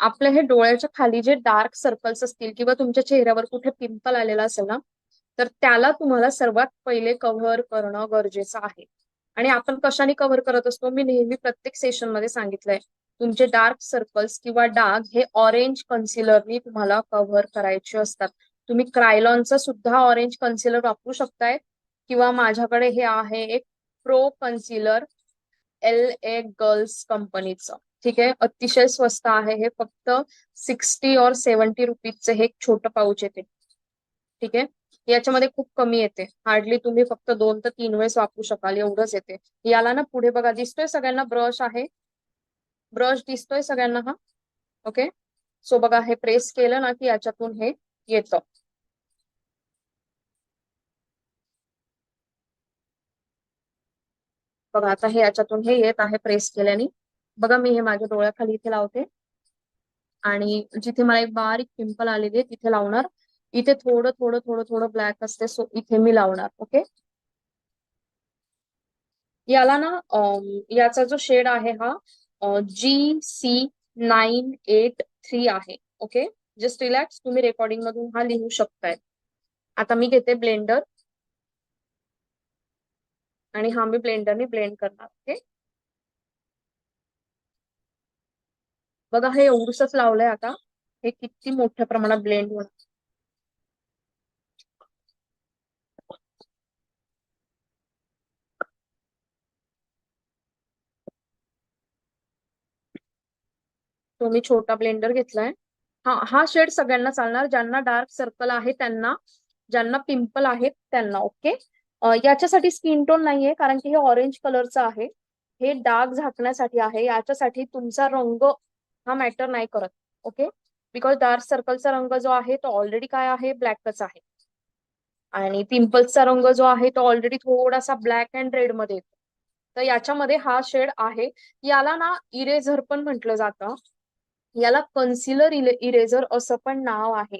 आपल्या हे डोळ्याच्या खाली जे डार्क सर्कल्स असतील किंवा तुमच्या चेहऱ्यावर कुठे पिंपल आलेला असेल ना तर त्याला तुम्हाला सर्वात पहिले कव्हर करणं गरजेचं आहे. आणि आपण कशाने कव्हर करत असतो? मी नेहमी प्रत्येक सेशनमध्ये सांगितलंय तुमचे डार्क सर्कल्स किंवा डाग हे ऑरेंज कन्सिलरनी तुम्हाला कव्हर करायचे असतात. तुम्ही क्रायलॉनचा सुद्धा ऑरेंज कन्सिलर वापरू शकताय किंवा माझ्याकडे हे आहे एक pro concealer L A girls कंपनीचं ठीक आहे. अतिशय स्वस्त आहे हे. फक्त सिक्स्टी और सेव्हन्टी रुपीजचं हे एक छोटं पाऊच येते. ठीक आहे. याच्यामध्ये खूप कमी येते. हार्डली तुम्ही फक्त दोन ते तीन वेळेस वापरू शकाल. एवढंच येते. याला ना पुढे बघा. दिसतोय सगळ्यांना ब्रश आहे. ब्रश दिसतोय सगळ्यांना हा. ओके सो बघा हे प्रेस केलं ना की याच्यातून हे येतं. बघा आता हे याच्यातून हे येत आहे प्रेस केल्याने. बघा मी हे माझ्या डोळ्याखाली इथे लावते. आणि जिथे मला एक बारीक पिंपल आलेली आहे तिथे लावणार. इथे थोडं थोडं थोडं थोडं ब्लॅक असते सो इथे मी लावणार ओके याला ना याचा जो शेड आहे हा G C nine eight three आहे ओके जस्ट रिलॅक्स तुम्ही रेकॉर्डिंग मधून हा लिहू शकताय. आता मी घेते ब्लेंडर आणि हा मी ब्लेंडरने ब्लेंड करणार ओके बघा हे एवढंच लावलंय आता. हे किती मोठ्या प्रमाणात ब्लेंड होणार. तो मी छोटा ब्लेंडर घेतलाय. हा हा शेड सगळ्यांना चालणार. ज्यांना डार्क सर्कल आहे त्यांना ज्यांना पिंपल आहेत त्यांना ओके याच्यासाठी स्किन टोन नाहीये कारण की हे ऑरेंज कलरचं आहे. हे डाग झाकण्यासाठी आहे. याच्यासाठी तुमचा रंग हा मॅटर नाही करत. ओके बिकॉज डार्क सर्कलचा रंग जो आहे तो ऑलरेडी काय आहे? ब्लॅकच आहे. आणि पिंपल्सचा रंग जो आहे तो ऑलरेडी थोडासा ब्लॅक अँड रेडमध्ये येतो. तर याच्यामध्ये हा शेड आहे. याला ना इरेझर पण म्हटलं जातं. याला कन्सिलर इरेझर असं पण नाव आहे.